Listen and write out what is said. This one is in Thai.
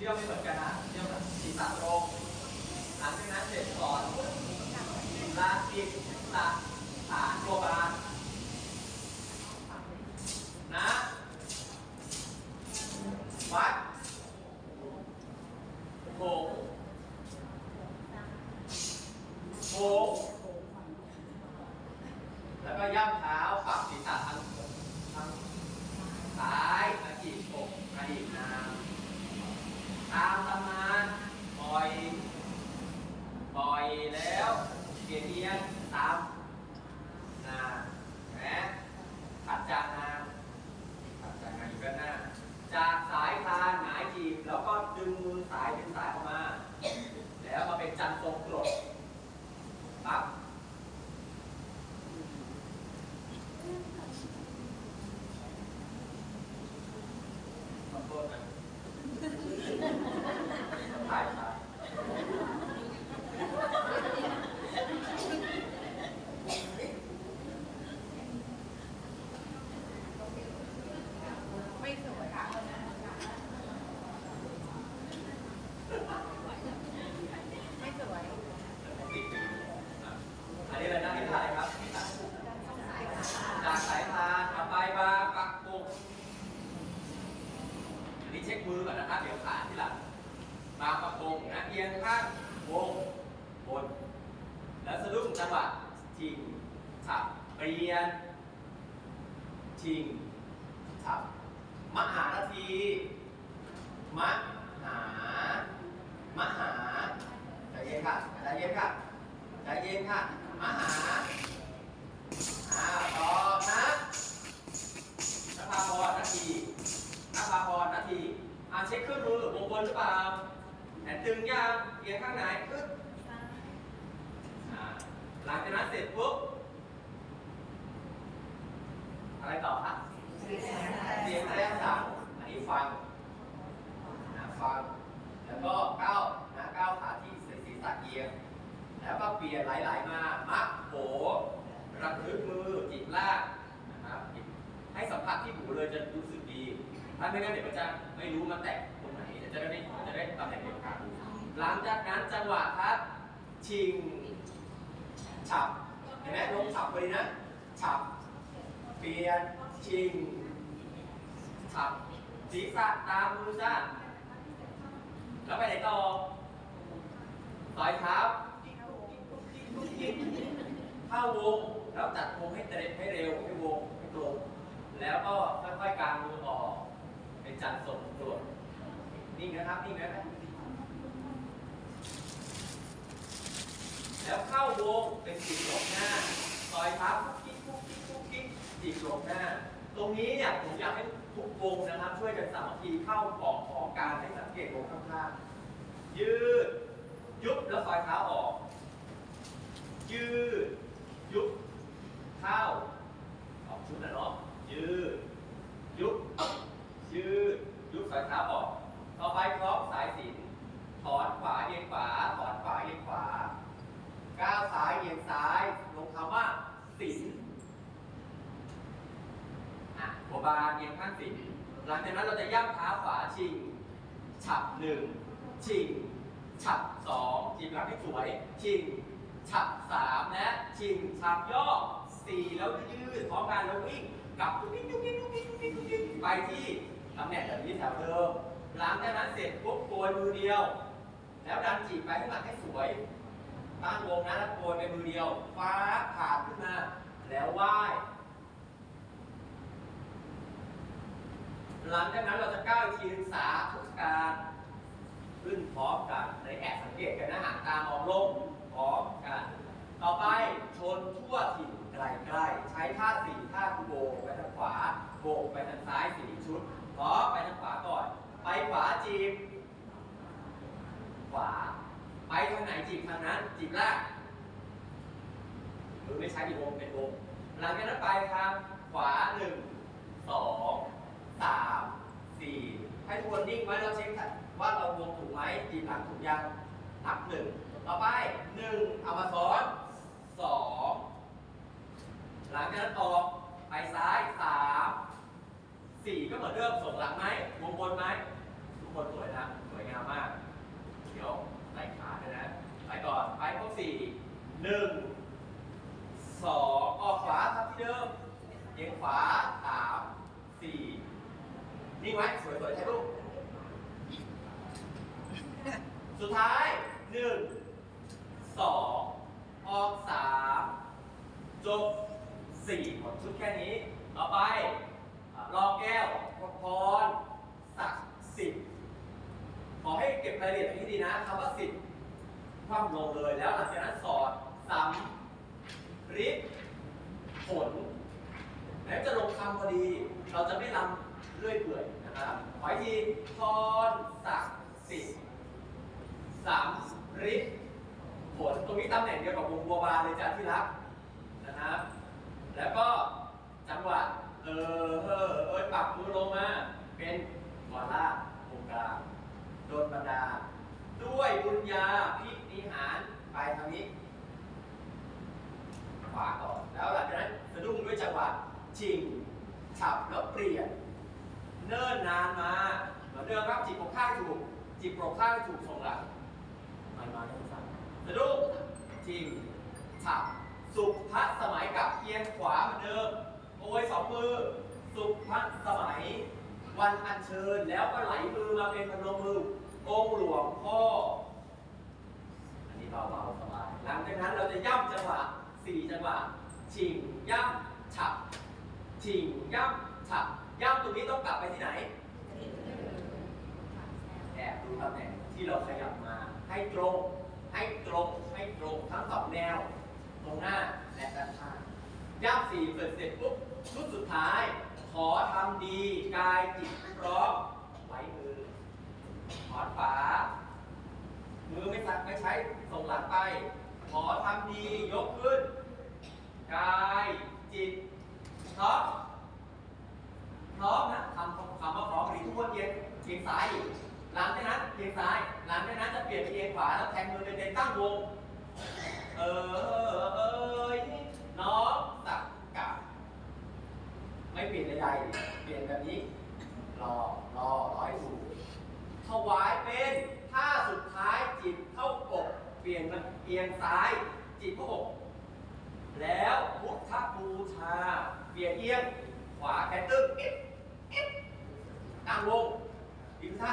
ชื่ยมไม่เหมือนกันนะเชื่ยมแบบศีรษะตรงหลังจากนั้นเสร็จก่อนลากจิตตะฐานตัวบานนะวัดโบกโบกแล้วก็ย่ำเท้าปรับศีรษะทั้งทั้งซ้ายมาจีบอกมาอีกนามตามตำนานปล่อยปล่อยแล้วเปลี่ยนเอียงตามนาแหมถัดจากนาถัดจากนาอยู่ด้านหน้า จากสายคานหงายจีบแล้วก็ดึงมือสายดึงสายออกมา แล้วมาเป็นจันทร์ทรงกรดปั๊บขอโทษนะถ่ายถ่าย ไม่สวยค่ะ ไม่สวย ติดอยู่อะอันนี้อะไรนะนี่ท่าอะไรครับจากสายพานกลับไปมาปักปุกอันนี้เช็คมือก่อนนะครับเดี๋ยวขาที่หลัง มาปักปุกนะเอียงข้างวงบน แล้วสะดุ้งจังหวะชิงฉับเปลี่ยนชิงฉับมหานาทีมหามหาใจเย็นค่ะใจเย็นค่ะใจเย็นค่ะมหาอ่าตอบนะนภาพรนาทีนภาพรนาทีอ่าเช็คเครื่องมือวงบนหรือเปล่า ตึงยังเอียงข้างไหนปึ๊บหลังจากนั้นเสร็จปุ๊บ อะไรต่อครับเสียงแรกสั่งอันนี้ฟังนะฟัง แล้วก็ก้าวนะก้าวขาที่ศีรษะเอียง แล้วก็เปลี่ยนไหลๆมา มักโผระลึกมือจิตลากนะครับให้สัมผัสที่หูเลยจะรู้สึกดี ถ้าไม่งั้นเดี๋ยวมันจะไม่รู้มันแตกตรงไหนจะได้ไม่จะได้ตำแหน่งเดียวกัน ลังจากนั้นจังหวะครับ ชิง ฉับ เห็นไหมลงฉับไปเลยนะ ฉับ เปลี่ยน ชิง ฉับศีรษะตามมือจ้าแล้วไปไหนต่อต่อยเท้าเข้าวง แล้วจัดวงให้เร็วให้เร็วให้วงให้ตรงแล้วก็ค่อยๆกางมือออก เป็นจันทร์ส่งตรวจนิ่งนะครับนิ่งนะครับ แล้ วเข้าวงเป็นจีบหลบหน้าซอยเท้าคุกกิ๊กคุกกิ๊กคุกกิ๊กจีบหลบหน้า ตรงนี้เนี่ยผมอยากให้ทุกวงนะครับ ช่วยกันสามัคคีเข้าขอกของการให้สังเกตวงข้างๆยืด ยุบแล้วซอยเท้าออก ยืด ยุบเข้าออกชุดนะเนาะยืด ยุบ ยืด ยุบสายเท้าออก ต่อไปคล้องสายสิญจนถอนขวาเอียงขวา ถอนขวาเอียงขวา ก้าวซ้ายเอียงซ้าย ลงคำว่าสินอะหัว บานเอียงข้างสินหลังจากนั้นเราจะย่ำเท้าขวาชิง ฉับหนึ่งชิง ฉับสองจีบหลังให้สวย ชิง ฉับสามและชิง ฉับย่อสี่แล้วยืดพร้อมกันแล้ววิ่งกลับทุกนิดทุกนิดทุกนิดทุกนิดทุกนิดไปที่ตำแหน่งแบบนี้แถวเดิมหลังจากนั้นเสร็จปุ๊บโกยมือเดียว แล้วดันจีบไปข้างหลังให้สวยตั้งวงนะแล้วโกยไปมือเดียวฟ้าผ่าขึ้นมาแล้วไหว้ หลังจากนั้นเราจะก้าวอีกทีนึงสาธุการขึ้นพร้อมกันในแอบสังเกตกันนะหางตามองลงพร้อมกัน ต่อไปชนทั่วถิ่นไกลๆใช้ท่าสี่ท่าคือโบกไปทางขวาโบกไปทางซ้ายสี่ชุดพร้อมไปทางขวาก่อน ไปขวาจีบ ขวา ไปทางไหนจีบทางนั้นจีบล่างมือไม่ใช้อีกวงเป็นวงหลังจากนั้นไปทางขวาหนึ่งสอง สามสี่ให้ทุกคนนิ่งไว้แล้วเช็คว่าเราวงถูกไหมจีบหลังถูกยังนับหนึ่งต่อไปหนึ่งเอามาซ้อนสองหลังจากนั้นออกไปซ้ายสามสี่ก็เหมือนเดิมส่งหลังไหมวงบนไหมทุกคนสวยนะสวยงามมาก เดี๋ยวใส่ขาเลยนะไปก่อนไปพวกสี่หนึ่งสองออกขวาครับที่เดิมเอียงขวาสามสี่ นิ่งไว้สวยๆถ่ายรูปสุดท้ายหนึ่งสองออกสามจบสี่หมดชุดแค่นี้ ต่อไปอะรองแก้วพรศักดิ์สิทธิ์ขอให้เก็บรายละเอียดให้ดีนะคำว่าสิทธิ์ คว่ำลงเลยแล้วหลังจากนั้นสอดซ้ำริบผล แล้วจะลงคำพอดี เราจะไม่ลำเรื่อยเปื่อยนะครับขออีกทีทอนศักดิ์สิทธิ์สามริบผล ตรงนี้ตำแหน่งเดียวกับวงบัวบานเลยจ้ะที่รักนะครับ แล้วก็จังหวะเออเออเอยปรับมือลงมา เป็นกอล่าตรงกลางโดนบันดา ด้วยบุญญาพินิหารไปทางนี้ ขวาก่อนแล้วหลังจากนั้นสะดุ้งด้วยจังหวะชิงฉับแล้วเปลี่ยน เนิ่นนานมาเหมือนเดิมครับจิบปกข้างถูกจิบปกข้างถูกส่งหลังมามาทั้งสามสะดุ้ง ชิงฉับสุพัสมัยกับเอียงขวาเหมือนเดิมโอยสองมือ สุพัสมัย วันอัญเชิญแล้วก็ไหลมือมาเป็นพนมมือองค์หลวงพ่อ อันนี้เบาๆสบาย หลังจากนั้นเราจะย่ำจังหวะสี่จังหวะชิงย่ำฉับชิงย่ำฉับย่ำตรงนี้ต้องกลับไปที่ไหนแอบดูตำแหน่งที่เราขยับมาให้ตรง ให้ตรงให้ตรงทั้งสองแนว ตรงหน้าและด้านข้างย่ำสี่เสร็จเสร็จปุ๊บชุดสุดท้าย ขอทำดีกายจิตพร้อมไว้มือถอนฝามือไม่สักไม่ใช้ส่งหลังไป ขอทำดียกขึ้น กายจิตพร้อมพร้อมนะคำคำว่าพร้อมดีทุกคนเอียงเอียงซ้ายอยู่หลังจากนั้นเอียงซ้าย หลังจากนั้นจะเปลี่ยนไปเอียงขวาแล้วแทงมือเป็นเป็นตั้งวง เออเอยน้องสักกะไม่เปลี่ยน ใดเปลี่ยนแบบนี้รอรอร้อยถูกถวายเป็นท่าสุดท้ายจิตเข้าอกเปลี่ยนมันเอียงซ้ายจิตเข้าอกแล้วพุทธบูชาเปลี่ยนเอียงขวาแค่ตึงเอ็ดเอ็ดตั้งวงอีกท่า